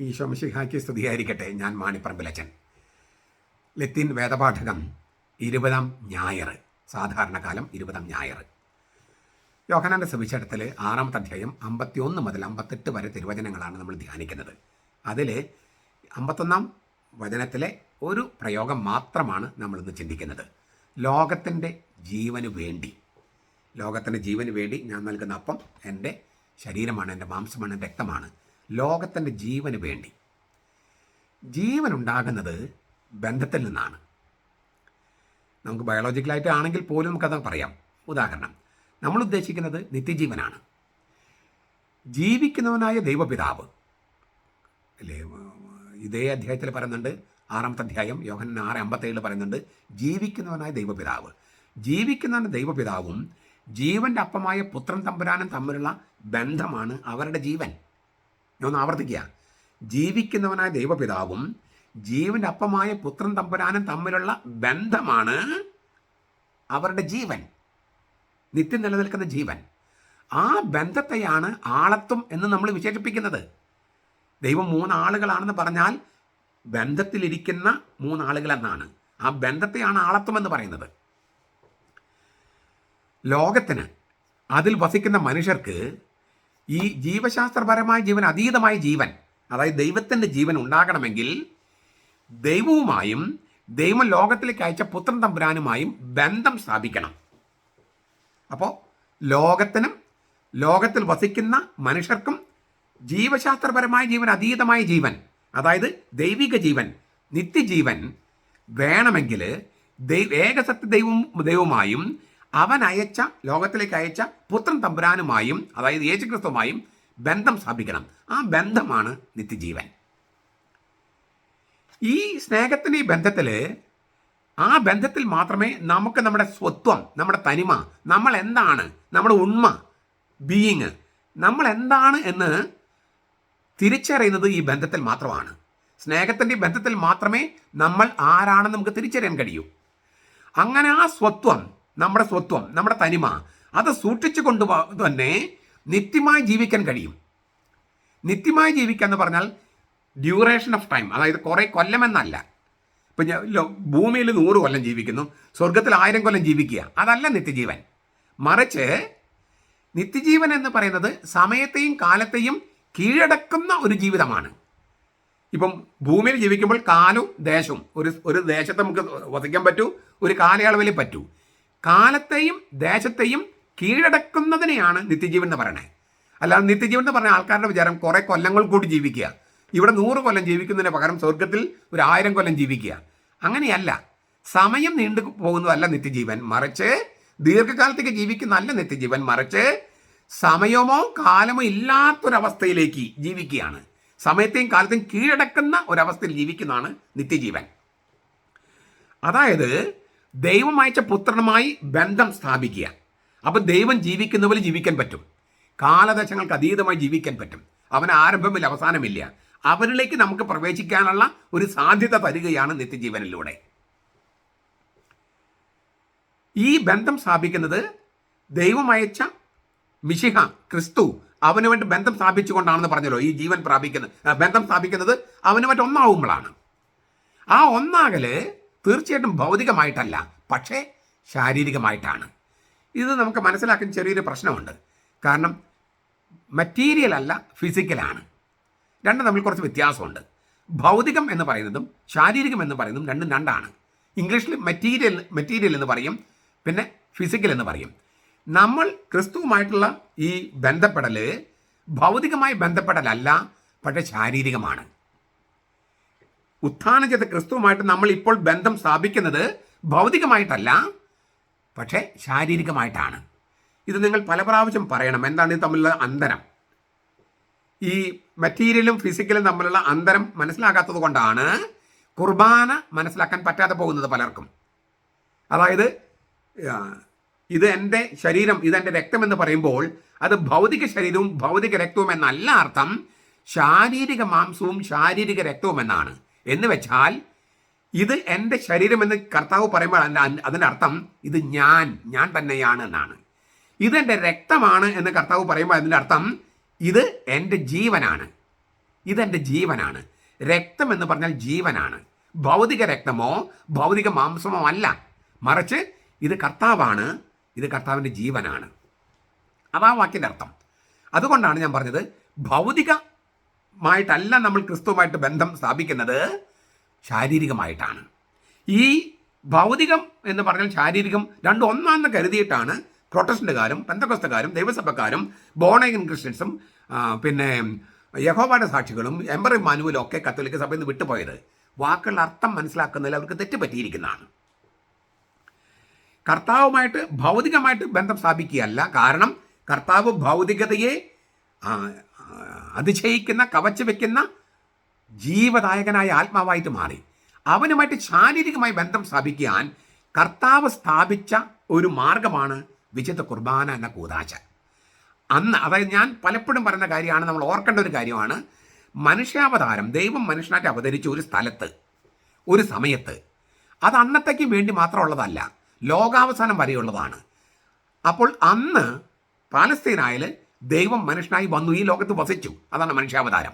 ഈശോ മിശിഹായ്ക്ക് സ്തുതിയായിരിക്കട്ടെ. ഞാൻ മാണിപ്പറമ്പിലച്ചൻ. ലത്തീൻ വേദപാഠകം ഇരുപതാം ഞായർ സാധാരണ കാലം ഇരുപതാം ഞായർ യോഹനാന്റെ സുവിശേഷത്തിൽ ആറാമത്തെ അധ്യായം അമ്പത്തിയൊന്ന് മുതൽ അമ്പത്തെട്ട് വരെ തിരുവചനങ്ങളാണ് നമ്മൾ ധ്യാനിക്കുന്നത്. അതിൽ അമ്പത്തൊന്നാം വചനത്തിലെ ഒരു പ്രയോഗം മാത്രമാണ് നമ്മളിന്ന് ചിന്തിക്കുന്നത്. ലോകത്തിന്റെ ജീവന് വേണ്ടി. ലോകത്തിന്റെ ജീവന് വേണ്ടി ഞാൻ നൽകുന്ന അപ്പം എന്റെ ശരീരമാണ് എന്റെ മാംസമാണ് രക്തമാണ്. ലോകത്തിന്റെ ജീവന് വേണ്ടി. ജീവൻ ഉണ്ടാകുന്നത് ബന്ധത്തിൽ നിന്നാണ്. നമുക്ക് ബയോളജിക്കലായിട്ട് ആണെങ്കിൽ പോലും നമുക്കത് പറയാം. ഉദാഹരണം നമ്മൾ ഉദ്ദേശിക്കുന്നത് നിത്യജീവനാണ്. ജീവിക്കുന്നവനായ ദൈവപിതാവ് അല്ലേ ഇതേ അധ്യായത്തിൽ പറയുന്നുണ്ട് ആറാമത്തെ അധ്യായം യോഹനൻ ആറ് അമ്പത്തേഴിൽ പറയുന്നുണ്ട് ജീവിക്കുന്നവനായ ദൈവപിതാവ്. ജീവിക്കുന്നവന്റെ ദൈവപിതാവും ജീവന്റെ അപ്പമായ പുത്രൻ തമ്പുരാനും തമ്മിലുള്ള ബന്ധമാണ് അവരുടെ ജീവൻ. ഞാൻ ആവർത്തിക്കുക. ജീവിക്കുന്നവനായ ദൈവപിതാവും ജീവന്റെ അപ്പമായ പുത്രൻ തമ്പുരാനും തമ്മിലുള്ള ബന്ധമാണ് അവരുടെ ജീവൻ. നിത്യം നിലനിൽക്കുന്ന ജീവൻ. ആ ബന്ധത്തെയാണ് ആളത്വം എന്ന് നമ്മൾ വിശേഷിപ്പിക്കുന്നത്. ദൈവം മൂന്നാളുകളാണെന്ന് പറഞ്ഞാൽ ബന്ധത്തിലിരിക്കുന്ന മൂന്നാളുകൾ എന്നാണ്. ആ ബന്ധത്തെയാണ് ആളത്വം എന്ന് പറയുന്നത്. ലോകത്തിന് അതിൽ വസിക്കുന്ന മനുഷ്യർക്ക് ഈ ജീവശാസ്ത്രപരമായ ജീവൻ അതീതമായ ജീവൻ അതായത് ദൈവത്തിന്റെ ജീവൻ ഉണ്ടാകണമെങ്കിൽ ദൈവവുമായും ദൈവം ലോകത്തിലേക്ക് അയച്ച പുത്രൻ തമ്പുരാനുമായും ബന്ധം സ്ഥാപിക്കണം. അപ്പോൾ ലോകത്തിനും ലോകത്തിൽ വസിക്കുന്ന മനുഷ്യർക്കും ജീവശാസ്ത്രപരമായ ജീവൻ അതീതമായ ജീവൻ അതായത് ദൈവിക ജീവൻ നിത്യജീവൻ വേണമെങ്കിൽ ദൈവ ഏകസത്യ ദൈവവും ദൈവവുമായും അവൻ അയച്ച ലോകത്തിലേക്ക് അയച്ച പുത്രൻ തമ്പുരാനുമായും അതായത് യേശുക്രിസ്തുമായും ബന്ധം സ്ഥാപിക്കണം. ആ ബന്ധമാണ് നിത്യജീവൻ. ഈ സ്നേഹത്തിന്റെ ഈ ബന്ധത്തിൽ ആ ബന്ധത്തിൽ മാത്രമേ നമുക്ക് നമ്മുടെ സ്വത്വം നമ്മുടെ തനിമ നമ്മൾ എന്താണ് നമ്മുടെ ഉണ്മ ബീയിങ് നമ്മൾ എന്താണ് എന്ന് തിരിച്ചറിയുന്നത് ഈ ബന്ധത്തിൽ മാത്രമാണ്. സ്നേഹത്തിന്റെ ബന്ധത്തിൽ മാത്രമേ നമ്മൾ ആരാണെന്ന് നമുക്ക് തിരിച്ചറിയാൻ കഴിയൂ. അങ്ങനെ ആ സ്വത്വം നമ്മുടെ സ്വത്വം നമ്മുടെ തനിമ അത് സൂക്ഷിച്ചു കൊണ്ട് തന്നെ നിത്യമായി ജീവിക്കാൻ കഴിയും. നിത്യമായി ജീവിക്കുക എന്ന് പറഞ്ഞാൽ ഡ്യൂറേഷൻ ഓഫ് ടൈം അതായത് കുറേ കൊല്ലമെന്നല്ല ഇപ്പം ഞാൻ ഭൂമിയിൽ നൂറ് കൊല്ലം ജീവിക്കുന്നു സ്വർഗത്തിൽ ആയിരം കൊല്ലം ജീവിക്കുക അതല്ല നിത്യജീവൻ. മറിച്ച് നിത്യജീവൻ എന്ന് പറയുന്നത് സമയത്തെയും കാലത്തെയും കീഴടക്കുന്ന ഒരു ജീവിതമാണ്. ഇപ്പം ഭൂമിയിൽ ജീവിക്കുമ്പോൾ കാലും ദേശവും ഒരു ഒരു ദേശത്ത് നമുക്ക് വസിക്കാൻ പറ്റൂ ഒരു കാലയളവിൽ പറ്റൂ. കാലത്തെയും ദേശത്തെയും കീഴടക്കുന്നതിനെയാണ് നിത്യജീവൻ എന്ന് പറയണേ. അല്ലാതെ നിത്യജീവൻ എന്ന് പറഞ്ഞ ആൾക്കാരുടെ വിചാരം കുറേ കൊല്ലങ്ങൾ കൂടി ജീവിക്കുക. ഇവിടെ നൂറ് കൊല്ലം ജീവിക്കുന്നതിന് പകരം സ്വർഗത്തിൽ ഒരു ആയിരം കൊല്ലം ജീവിക്കുക. അങ്ങനെയല്ല. സമയം നീണ്ടു പോകുന്നതല്ല നിത്യജീവൻ. മറിച്ച് ദീർഘകാലത്തേക്ക് ജീവിക്കുന്നതല്ല നിത്യജീവൻ. മറിച്ച് സമയമോ കാലമോ ഇല്ലാത്തൊരവസ്ഥയിലേക്ക് ജീവിക്കുകയാണ്. സമയത്തെയും കാലത്തെയും കീഴടക്കുന്ന ഒരവസ്ഥയിൽ ജീവിക്കുന്നതാണ് നിത്യജീവൻ. അതായത് ദൈവം അയച്ച പുത്രനുമായി ബന്ധം സ്ഥാപിക്കുക. അപ്പം ദൈവം ജീവിക്കുന്ന പോലെ ജീവിക്കാൻ പറ്റും. കാലദശങ്ങൾക്ക് അതീതമായി ജീവിക്കാൻ പറ്റും. അവന് ആരംഭമില്ല അവസാനമില്ല. അവരിലേക്ക് നമുക്ക് പ്രവേശിക്കാനുള്ള ഒരു സാധ്യത തരികയാണ് നിത്യജീവനിലൂടെ. ഈ ബന്ധം സ്ഥാപിക്കുന്നത് ദൈവമയച്ച മിശിഹ ക്രിസ്തു വേണ്ടി ബന്ധം സ്ഥാപിച്ചുകൊണ്ടാണെന്ന് പറഞ്ഞല്ലോ ഈ ജീവൻ പ്രാപിക്കുന്നത് ബന്ധം സ്ഥാപിക്കുന്നത് അവനുമായിട്ട് ഒന്നാവുമ്പോഴാണ് ആ ഒന്നാകൽ തീർച്ചയായിട്ടും ഭൗതികമായിട്ടല്ല പക്ഷേ ശാരീരികമായിട്ടാണ്. ഇത് നമുക്ക് മനസ്സിലാക്കാൻ ചെറിയൊരു പ്രശ്നമുണ്ട്. കാരണം മെറ്റീരിയൽ അല്ല ഫിസിക്കലാണ് രണ്ടും തമ്മിൽ കുറച്ച് വ്യത്യാസമുണ്ട്. ഭൗതികം എന്ന് പറയുന്നതും ശാരീരികം എന്ന് പറയുന്നതും രണ്ടും രണ്ടാണ്. ഇംഗ്ലീഷിൽ മെറ്റീരിയൽ മെറ്റീരിയൽ എന്ന് പറയും പിന്നെ ഫിസിക്കൽ എന്ന് പറയും. നമ്മൾ ക്രിസ്തുവുമായിട്ടുള്ള ഈ ബന്ധപ്പെടൽ ഭൗതികമായി ബന്ധപ്പെടലല്ല പക്ഷേ ശാരീരികമാണ്. ഉത്ഥാനം ക്രിസ്തുവുമായിട്ട് നമ്മൾ ഇപ്പോൾ ബന്ധം സ്ഥാപിക്കുന്നത് ഭൗതികമായിട്ടല്ല പക്ഷേ ശാരീരികമായിട്ടാണ്. ഇത് നിങ്ങൾ പല പ്രാവശ്യം പറയണം എന്താണ് ഇത് തമ്മിലുള്ള അന്തരം? ഈ മെറ്റീരിയലും ഫിസിക്കലും തമ്മിലുള്ള അന്തരം മനസ്സിലാക്കാത്തത് കൊണ്ടാണ് കുർബാന മനസ്സിലാക്കാൻ പറ്റാതെ പോകുന്നത് പലർക്കും. അതായത് ഇത് എന്റെ ശരീരം ഇതെന്റെ രക്തം എന്ന് പറയുമ്പോൾ അത് ഭൗതിക ശരീരവും ഭൗതിക രക്തവും എന്നല്ല അർത്ഥം ശാരീരിക മാംസവും ശാരീരിക രക്തവും എന്നാണ്. എന്ന് വെച്ചാൽ ഇത് എന്റെ ശരീരം എന്ന് കർത്താവ് പറയുമ്പോൾ അതിന്റെ അർത്ഥം ഇത് ഞാൻ ഞാൻ തന്നെയാണ് എന്നാണ്. ഇതെന്റെ രക്തമാണ് എന്ന് കർത്താവ് പറയുമ്പോൾ അതിന്റെ അർത്ഥം ഇത് എന്റെ ജീവനാണ്. ഇതെന്റെ ജീവനാണ്. രക്തം എന്ന് പറഞ്ഞാൽ ജീവനാണ്. ഭൗതിക രക്തമോ ഭൗതിക മാംസമോ അല്ല. മറിച്ച് ഇത് കർത്താവാണ് ഇത് കർത്താവിന്റെ ജീവനാണ്. അതാ വാക്കിന്റെ അർത്ഥം. അതുകൊണ്ടാണ് ഞാൻ പറഞ്ഞത് ഭൗതികമായിട്ടല്ല നമ്മൾ ക്രിസ്തുവുമായിട്ട് ബന്ധം സ്ഥാപിക്കുന്നത് ശാരീരികമായിട്ടാണ്. ഈ ഭൗതികം എന്ന് പറഞ്ഞാൽ ശാരീരികം രണ്ടും ഒന്നാണെന്ന് കരുതിയിട്ടാണ് പ്രൊട്ടസ്റ്റന്റുകാരും പെന്തക്കസ്തക്കാരും ദൈവസഭക്കാരും ബോണൈൻ ക്രിസ്ത്യൻസും പിന്നെ യഹോബയുടെ സാക്ഷികളും എംബറി മാനുവലും ഒക്കെ കത്തോലിക്ക സഭയിൽ നിന്ന് വിട്ടുപോയത്. വാക്കുകളുടെ അർത്ഥം മനസ്സിലാക്കുന്നതിൽ അവർക്ക് തെറ്റുപറ്റിയിരിക്കുന്നതാണ്. കർത്താവുമായിട്ട് ഭൗതികമായിട്ട് ബന്ധം സ്ഥാപിക്കുകയല്ല. കാരണം കർത്താവ് ഭൗതികതയെ അതിശയിക്കുന്ന കവച്ചു വെക്കുന്ന ജീവദായകനായ ആത്മാവായിട്ട് മാറി. അവനുമായിട്ട് ശാരീരികമായി ബന്ധം സ്ഥാപിക്കാൻ കർത്താവ് സ്ഥാപിച്ച ഒരു മാർഗമാണ് വിശുദ്ധ കുർബാന എന്ന കൂതാശ അന്ന് അതായത് ഞാൻ പലപ്പോഴും പറയുന്ന കാര്യമാണ് നമ്മൾ ഓർക്കേണ്ട ഒരു കാര്യമാണ്. മനുഷ്യാവതാരം ദൈവം മനുഷ്യനായിട്ട് അവതരിച്ച ഒരു സ്ഥലത്ത് ഒരു സമയത്ത് അത് അന്നത്തേക്ക് വേണ്ടി മാത്രമുള്ളതല്ല ലോകാവസാനം വരെയുള്ളതാണ്. അപ്പോൾ അന്ന് പാലസ്തീനായിൽ ദൈവം മനുഷ്യനായി വന്നു ഈ ലോകത്ത് വസിച്ചു. അതാണ് മനുഷ്യാവതാരം.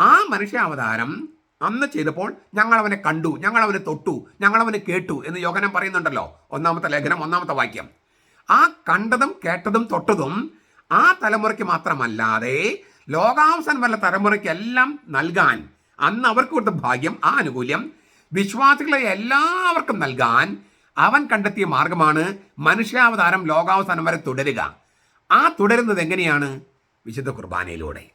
ആ മനുഷ്യാവതാരം അന്ന് ചെയ്തപ്പോൾ ഞങ്ങൾ അവനെ കണ്ടു ഞങ്ങൾ അവനെ തൊട്ടു ഞങ്ങൾ അവനെ കേട്ടു എന്ന് യോഗനം പറയുന്നുണ്ടല്ലോ ഒന്നാമത്തെ ലേഖനം ഒന്നാമത്തെ വാക്യം. ആ കണ്ടതും കേട്ടതും തൊട്ടതും ആ തലമുറയ്ക്ക് മാത്രമല്ലാതെ ലോകാവസാനം വല്ല തലമുറയ്ക്കെല്ലാം നൽകാൻ അന്ന് അവർക്ക് കൊടുത്ത ഭാഗ്യം ആ ആനുകൂല്യം വിശ്വാസികളെ എല്ലാവർക്കും നൽകാൻ അവൻ കണ്ടെത്തിയ മാർഗമാണ് മനുഷ്യാവതാരം ലോകാവസാനം വരെ തുടരുക. ആ തുടരുന്നത് എങ്ങനെയാണ്? വിശുദ്ധ കുർബാനയിലൂടെ.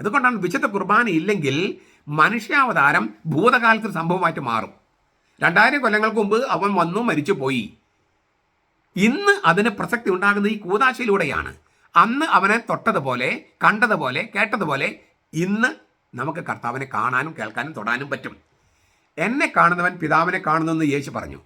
അതുകൊണ്ടാണ് വിശുദ്ധ കുർബാന ഇല്ലെങ്കിൽ മനുഷ്യാവതാരം ഭൂതകാലത്ത് സംഭവമായിട്ട് മാറും. രണ്ടായിരം കൊല്ലങ്ങൾക്ക് മുമ്പ് അവൻ വന്നു മരിച്ചു പോയി ഇന്ന് അതിന് പ്രസക്തി ഉണ്ടാകുന്നത് ഈ കൂതാശയിലൂടെയാണ്. അന്ന് അവനെ തൊട്ടതുപോലെ കണ്ടതുപോലെ കേട്ടതുപോലെ ഇന്ന് നമുക്ക് കർത്താവിനെ കാണാനും കേൾക്കാനും തൊടാനും പറ്റും. എന്നെ കാണുന്നവൻ പിതാവിനെ കാണുന്നെന്ന് യേശു പറഞ്ഞു.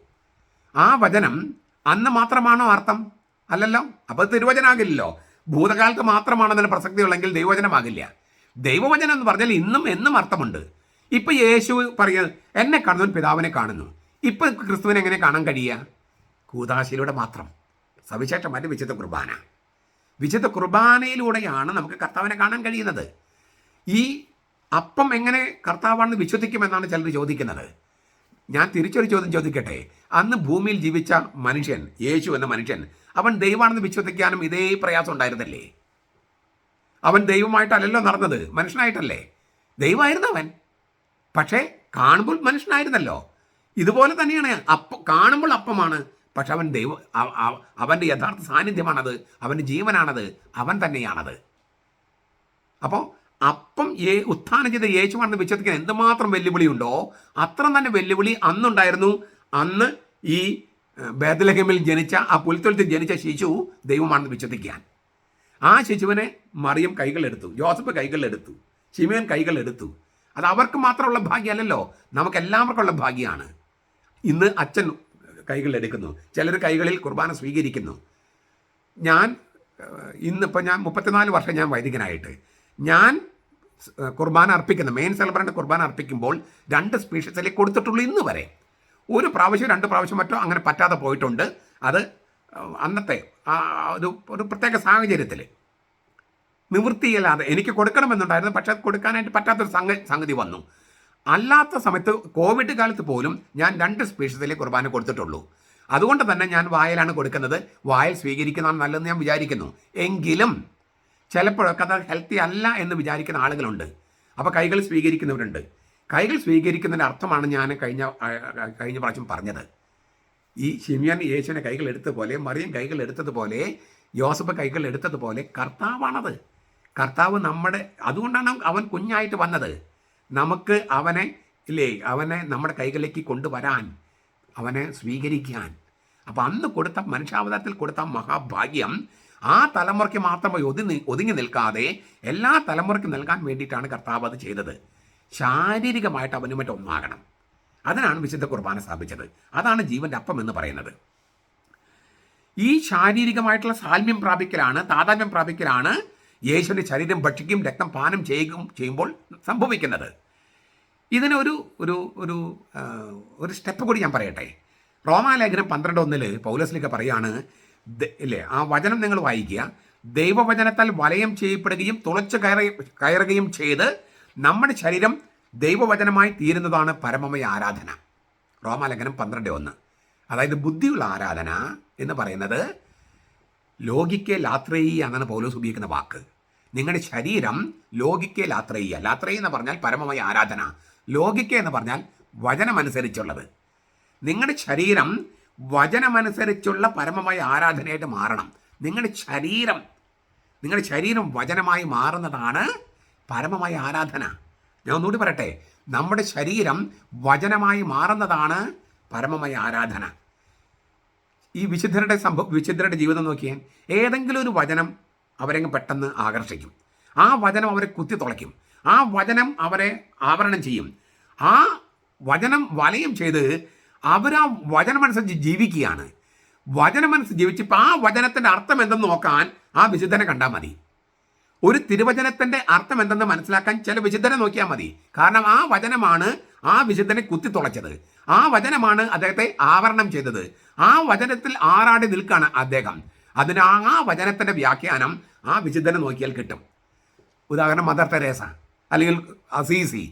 ആ വചനം അന്ന് മാത്രമാണോ അർത്ഥം? അല്ലല്ലോ? അപ്പോൾ തിരുവചനാകില്ലല്ലോ. ഭൂതകാലത്ത് മാത്രമാണ് അതിന് പ്രസക്തിയുള്ളെങ്കിൽ ദൈവവചനമാകില്ല. ദൈവവചനം എന്ന് പറഞ്ഞാൽ ഇന്നും എന്നും അർത്ഥമുണ്ട്. ഇപ്പൊ യേശു പറയുന്നത് എന്നെ കാണുന്നവൻ പിതാവിനെ കാണുന്നു. ഇപ്പൊ ക്രിസ്തുവിനെ എങ്ങനെ കാണാൻ കഴിയുക? കൂതാശയിലൂടെ മാത്രം. സവിശേഷമായിട്ട് വിശുദ്ധ കുർബാന. വിശുദ്ധ കുർബാനയിലൂടെയാണ് നമുക്ക് കർത്താവിനെ കാണാൻ കഴിയുന്നത്. ഈ അപ്പം എങ്ങനെ കർത്താവാണെന്ന് വിശ്വസിക്കുമെന്നാണ് ചിലർ ചോദിക്കുന്നത്. ഞാൻ തിരിച്ചൊരു ചോദ്യം ചോദിക്കട്ടെ? അന്ന് ഭൂമിയിൽ ജീവിച്ച മനുഷ്യൻ യേശു എന്ന മനുഷ്യൻ അവൻ ദൈവമാണെന്ന് വിശ്വസിക്കാനും ഇതേ പ്രയാസം ഉണ്ടായിരുന്നില്ലേ? അവൻ ദൈവമായിട്ടല്ലല്ലോ നടന്നത് മനുഷ്യനായിട്ടല്ലേ? ദൈവമായിരുന്നു അവൻ. പക്ഷേ കാണുമ്പോൾ മനുഷ്യനായിരുന്നല്ലോ. ഇതുപോലെ തന്നെയാണ് അപ്പ കാണുമ്പോൾ അപ്പമാണ് പക്ഷെ അവൻ ദൈവ അവ- അവ- അവന്റെ യഥാർത്ഥ സാന്നിധ്യമാണത് അവന്റെ ജീവനാണത് അവൻ തന്നെയാണത്. അപ്പോൾ അപ്പം ഏ ഉത്ഥാനം ചെയ്ത യേശുവാണെന്ന് വിശ്വസിക്കാൻ എന്തുമാത്രം വെല്ലുവിളിയുണ്ടോ? അത്ര തന്നെ വെല്ലുവിളി അന്നുണ്ടായിരുന്നു. അന്ന് ഈ ബേദലഹമിൽ ജനിച്ച ആ പുൽത്തൊഴുത്തിൽ ജനിച്ച ശിശു ദൈവമാണെന്ന് വിശ്വസിക്കാൻ. ആ ശിശുവിനെ മറിയം കൈകളെടുത്തു ജോസഫ് കൈകളെടുത്തു ശിമയോൻ കൈകളെടുത്തു. അത് അവർക്ക് മാത്രമുള്ള ഭാഗ്യമല്ലല്ലോ നമുക്ക് എല്ലാവർക്കുള്ള ഭാഗ്യമാണ്. ഇന്ന് അച്ഛൻ കൈകളെടുക്കുന്നു ചിലർ കൈകളിൽ കുർബാന സ്വീകരിക്കുന്നു. ഞാൻ ഇന്നിപ്പോൾ ഞാൻ മുപ്പത്തിനാല് വർഷം ഞാൻ വൈദികനായിട്ട്. ഞാൻ കുർബാന അർപ്പിക്കുന്ന മെയിൻ സെലിബ്രന്റ് കുർബാന അർപ്പിക്കുമ്പോൾ രണ്ട് സ്പീഷ്യസിലേക്ക് കൊടുത്തിട്ടുള്ളൂ ഇന്ന് വരെ. ഒരു പ്രാവശ്യം രണ്ട് പ്രാവശ്യം മറ്റോ അങ്ങനെ പറ്റാതെ പോയിട്ടുണ്ട്. അത് അന്നത്തെ ഒരു ഒരു പ്രത്യേക സാഹചര്യത്തിൽ. നിവൃത്തിയില്ലാതെ എനിക്ക് കൊടുക്കണമെന്നുണ്ടായിരുന്നു പക്ഷേ കൊടുക്കാനായിട്ട് പറ്റാത്തൊരു സംഗ സംഗതി വന്നു. അല്ലാത്ത സമയത്ത് കോവിഡ് കാലത്ത് പോലും ഞാൻ രണ്ട് സ്പീഷീസിലെ കുർബാന കൊടുത്തിട്ടുള്ളൂ. അതുകൊണ്ട് തന്നെ ഞാൻ വായലാണ് കൊടുക്കുന്നത്. വായൽ സ്വീകരിക്കുന്നതാണ് നല്ലതെന്ന് ഞാൻ വിചാരിക്കുന്നു. എങ്കിലും ചിലപ്പോഴൊക്കെ അത് ഹെൽത്തി അല്ല എന്ന് വിചാരിക്കുന്ന ആളുകളുണ്ട്. അപ്പോൾ കൈകൾ സ്വീകരിക്കുന്നവരുണ്ട്. കൈകൾ സ്വീകരിക്കുന്നതിന്റെ അർത്ഥമാണ് ഞാൻ കഴിഞ്ഞ കഴിഞ്ഞ പ്രാവശ്യം പറഞ്ഞത്. ഈ ഷിമിയൻ യേശുവിനെ കൈകൾ എടുത്തതുപോലെ മറിയം കൈകൾ എടുത്തതുപോലെ യോസഫ് കൈകൾ എടുത്തതുപോലെ കർത്താവാണത്. കർത്താവ് നമ്മുടെ അതുകൊണ്ടാണ് അവൻ കുഞ്ഞായിട്ട് വന്നത്. നമുക്ക് അവനെ ഇല്ലേ അവനെ നമ്മുടെ കൈകളിലേക്ക് കൊണ്ടുവരാൻ അവനെ സ്വീകരിക്കാൻ. അപ്പം അന്ന് കൊടുത്ത മനുഷ്യാവതാരത്തിൽ കൊടുത്ത മഹാഭാഗ്യം ആ തലമുറയ്ക്ക് മാത്രമായി ഒതുങ്ങി ഒതുങ്ങി നിൽക്കാതെ എല്ലാ തലമുറയ്ക്കും നൽകാൻ വേണ്ടിയിട്ടാണ് കർത്താവ് അത് ചെയ്തത്. ശാരീരികമായിട്ട് അവനുമായിട്ട് ഒന്നാകണം അതിനാണ് വിശുദ്ധ കുർബാന സ്ഥാപിച്ചത്. അതാണ് ജീവന്റെ അപ്പം എന്ന് പറയുന്നത്. ഈ ശാരീരികമായിട്ടുള്ള സാൽമ്യം പ്രാപിക്കലാണ് താതാത്മ്യം പ്രാപിക്കലാണ് യേശുവിന്റെ ശരീരം ഭക്ഷിക്കും രക്തം പാനം ചെയ്യുകയും ചെയ്യുമ്പോൾ സംഭവിക്കുന്നത്. ഇതിനൊരു ഒരു ഒരു ഒരു സ്റ്റെപ്പ് കൂടി ഞാൻ പറയട്ടെ. റോമാലേഖനം പന്ത്രണ്ട് ഒന്നിൽ പൗലസ്ലിക്ക പറയാണ് ദ- ഇല്ലേ ആ വചനം നിങ്ങൾ വായിക്കുക. ദൈവവചനത്താൽ വലയം ചെയ്യപ്പെടുകയും തുളച്ചു കയറി കയറുകയും ചെയ്ത് നമ്മുടെ ശരീരം ദൈവവചനമായി തീരുന്നതാണ് പരമമയ ആരാധന. റോമാലംഘനം പന്ത്രണ്ട് ഒന്ന്. അതായത് ബുദ്ധിയുള്ള ആരാധന എന്ന് പറയുന്നത് ലോകിക്കെ ലാത്രയി എന്നാണ് പൗലോസ് ഉപയോഗിക്കുന്ന വാക്ക്. നിങ്ങളുടെ ശരീരം ലോകിക്കെ ലാത്രയ്യ ലാത്രയി എന്ന് പറഞ്ഞാൽ പരമമായ ആരാധന. ലോകിക്ക എന്ന് പറഞ്ഞാൽ വചനമനുസരിച്ചുള്ളത്. നിങ്ങളുടെ ശരീരം വചനമനുസരിച്ചുള്ള പരമമായ ആരാധനയായിട്ട് മാറണം. നിങ്ങളുടെ ശരീരം നിങ്ങളുടെ ശരീരം വചനമായി മാറുന്നതാണ് പരമമായ ആരാധന. ഞാൻ ഒന്നുകൂടി പറയട്ടെ. നമ്മുടെ ശരീരം വചനമായി മാറുന്നതാണ് പരമമായ ആരാധന. ഈ വിശുദ്ധരുടെ സംഭവ വിശുദ്ധരുടെ ജീവിതം നോക്കിയാൽ ഏതെങ്കിലും ഒരു വചനം അവരെ പെട്ടെന്ന് ആകർഷിക്കും. ആ വചനം അവരെ കുത്തി തുളയ്ക്കും. ആ വചനം അവരെ ആവരണം ചെയ്യും. ആ വചനം വലയം ചെയ്ത് അവർ ആ വചനമനുസരിച്ച് ജീവിക്കുകയാണ്. വചനമനുസരിച്ച് ജീവിച്ചപ്പോൾ ആ വചനത്തിന്റെ അർത്ഥം എന്തെന്ന് നോക്കാൻ ആ വിശുദ്ധനെ കണ്ടാൽ മതി. ഒരു തിരുവചനത്തിന്റെ അർത്ഥം എന്തെന്ന് മനസ്സിലാക്കാൻ ചില വിശുദ്ധനെ നോക്കിയാൽ മതി. കാരണം ആ വചനമാണ് ആ വിശുദ്ധനെ കുത്തിത്തുളച്ചത്. ആ വചനമാണ് അദ്ദേഹത്തെ ആവരണം ചെയ്തത്. ആ വചനത്തിൽ ആറാടി നിൽക്കാണ് അദ്ദേഹം. അതിന് ആ വചനത്തിന്റെ വ്യാഖ്യാനം ആ വിശുദ്ധനെ നോക്കിയാൽ കിട്ടും. ഉദാഹരണം മദർ തെരേസ അല്ലെങ്കിൽ അസീസി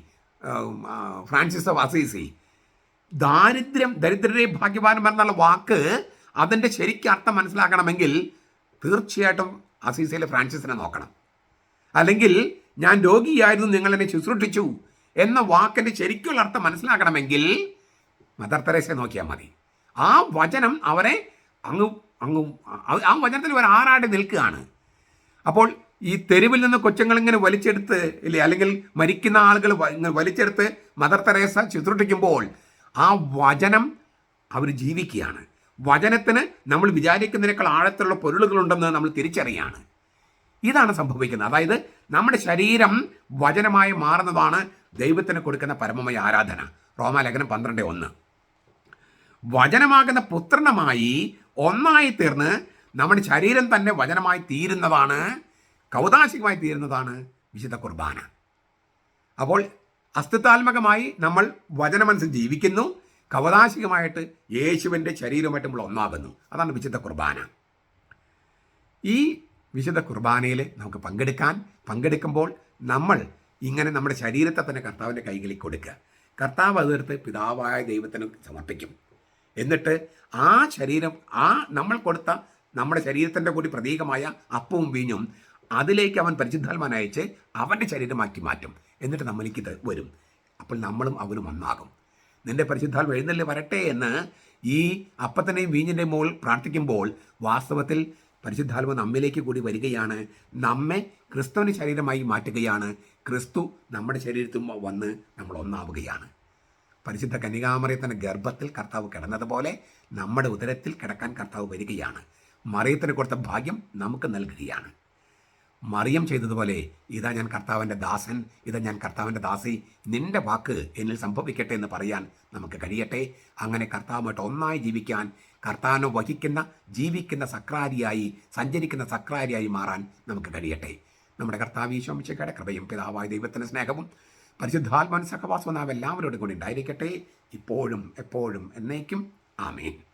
ഫ്രാൻസിസ് ഓഫ് അസീസി. ദാരിദ്ര്യം ദരിദ്രരെ ഭാഗ്യവാനം എന്നുള്ള വാക്ക് അതിന്റെ ശരിക്കും അർത്ഥം മനസ്സിലാക്കണമെങ്കിൽ തീർച്ചയായിട്ടും അസീസിയിലെ ഫ്രാൻസിസിനെ നോക്കണം. അല്ലെങ്കിൽ ഞാൻ രോഗിയായിരുന്നു നിങ്ങൾ എന്നെ ശുശ്രൂഷിച്ചു എന്ന വാക്കിന്റെ ശരിക്കുള്ള അർത്ഥം മനസ്സിലാക്കണമെങ്കിൽ മദർ തെരേസയെ നോക്കിയാൽ മതി. ആ വചനം അവരെ അങ്ങ് അങ്ങ് ആ- വചനത്തിൽ ഒരു ആറാടി നിൽക്കുകയാണ്. അപ്പോൾ ഈ തെരുവിൽ നിന്ന് കൊച്ചുങ്ങൾ ഇങ്ങനെ വലിച്ചെടുത്ത് ഇല്ലേ അല്ലെങ്കിൽ മരിക്കുന്ന ആളുകൾ വലിച്ചെടുത്ത് മദർ തെരേസ ശുശ്രൂഷിക്കുമ്പോൾ ആ വചനം അവർ ജീവിക്കുകയാണ്. വചനത്തിന് നമ്മൾ വിചാരിക്കുന്നതിനേക്കാൾ ആഴത്തിലുള്ള പൊരുളുകളുണ്ടെന്ന് നമ്മൾ തിരിച്ചറിയാണ്. ഇതാണ് സംഭവിക്കുന്നത്. അതായത് നമ്മുടെ ശരീരം വചനമായി മാറുന്നതാണ് ദൈവത്തിന് കൊടുക്കുന്ന പരമമായ ആരാധന. റോമാലേഖനം പന്ത്രണ്ട് ഒന്ന്. വചനമാകുന്ന പുത്രനുമായി ഒന്നായി തീർന്ന് നമ്മുടെ ശരീരം തന്നെ വചനമായി തീരുന്നതാണ് കൗതാശികമായി തീരുന്നതാണ് വിശുദ്ധ കുർബാന. അപ്പോൾ അസ്തിത്വാത്മകമായി നമ്മൾ വചനമനുസരിച്ച് ജീവിക്കുന്നു കവതാശികമായിട്ട് യേശുവിന്റെ ശരീരമായിട്ട് നമ്മൾ ഒന്നാകുന്നു. അതാണ് വിശുദ്ധ കുർബാന. ഈ വിശുദ്ധ കുർബാനയിൽ നമുക്ക് പങ്കെടുക്കാൻ പങ്കെടുക്കുമ്പോൾ നമ്മൾ ഇങ്ങനെ നമ്മുടെ ശരീരത്തെ തന്നെ കർത്താവിന്റെ കൈകളിൽ കൊടുക്കുക. കർത്താവ് അതെടുത്ത് പിതാവായ ദൈവത്തിന് സമർപ്പിക്കും. എന്നിട്ട് ആ ശരീരം ആ നമ്മൾ കൊടുത്ത നമ്മുടെ ശരീരത്തിന്റെ കൂടി പ്രതീകമായ അപ്പവും വീഞ്ഞും അതിലേക്ക് അവൻ പരിശുദ്ധാത്മാൻ അയച്ച് അവന്റെ ശരീരമാക്കി മാറ്റും എന്നിട്ട് നമ്മളിക്കിത് വരും. അപ്പോൾ നമ്മളും അവനും ഒന്നാകും. നിന്റെ പരിശുദ്ധാൽ എഴുന്നള്ളി വരട്ടെ എന്ന് ഈ അപ്പത്തിന്റെയും വീഞ്ഞിന്റെയും മുകളിൽ പ്രാർത്ഥിക്കുമ്പോൾ വാസ്തവത്തിൽ പരിശുദ്ധാത്മ നമ്മിലേക്ക് കൂടി വരികയാണ്. നമ്മെ ക്രിസ്തുവിന്റെ ശരീരമായി മാറ്റുകയാണ്. ക്രിസ്തു നമ്മുടെ ശരീരത്തിൽ വന്ന് നമ്മൾ ഒന്നാവുകയാണ്. പരിശുദ്ധ കന്യകാമറിയത്തിന്റെ ഗർഭത്തിൽ കർത്താവ് കിടന്നതുപോലെ നമ്മുടെ ഉദരത്തിൽ കിടക്കാൻ കർത്താവ് വരികയാണ്. മറിയത്തിന് കൊടുത്ത ഭാഗ്യം നമുക്ക് നൽകുകയാണ്. മറിയം ചെയ്തതുപോലെ ഇതാ ഞാൻ കർത്താവിന്റെ ദാസൻ ഇതാ ഞാൻ കർത്താവിന്റെ ദാസി നിന്റെ വാക്ക് എന്നിൽ സംഭവിക്കട്ടെ എന്ന് പറയാൻ നമുക്ക് കഴിയട്ടെ. അങ്ങനെ കർത്താവുമായിട്ട് ഒന്നായി ജീവിക്കാൻ കർത്താവിനെ വഹിക്കുന്ന ജീവിക്കുന്ന സക്രാരിയായി സഞ്ചരിക്കുന്ന സക്രാരിയായി മാറാൻ നമുക്ക് കഴിയട്ടെ. നമ്മുടെ കർത്താവ് ഈശോമിച്ചയുടെ കൃപയും പിതാവായ ദൈവത്തിന്റെ സ്നേഹവും പരിശുദ്ധാത്മാൻ സഹവാസവും നാം എല്ലാവരോടും കൂടി ഉണ്ടായിരിക്കട്ടെ. ഇപ്പോഴും എപ്പോഴും എന്നേക്കും. ആമേൻ.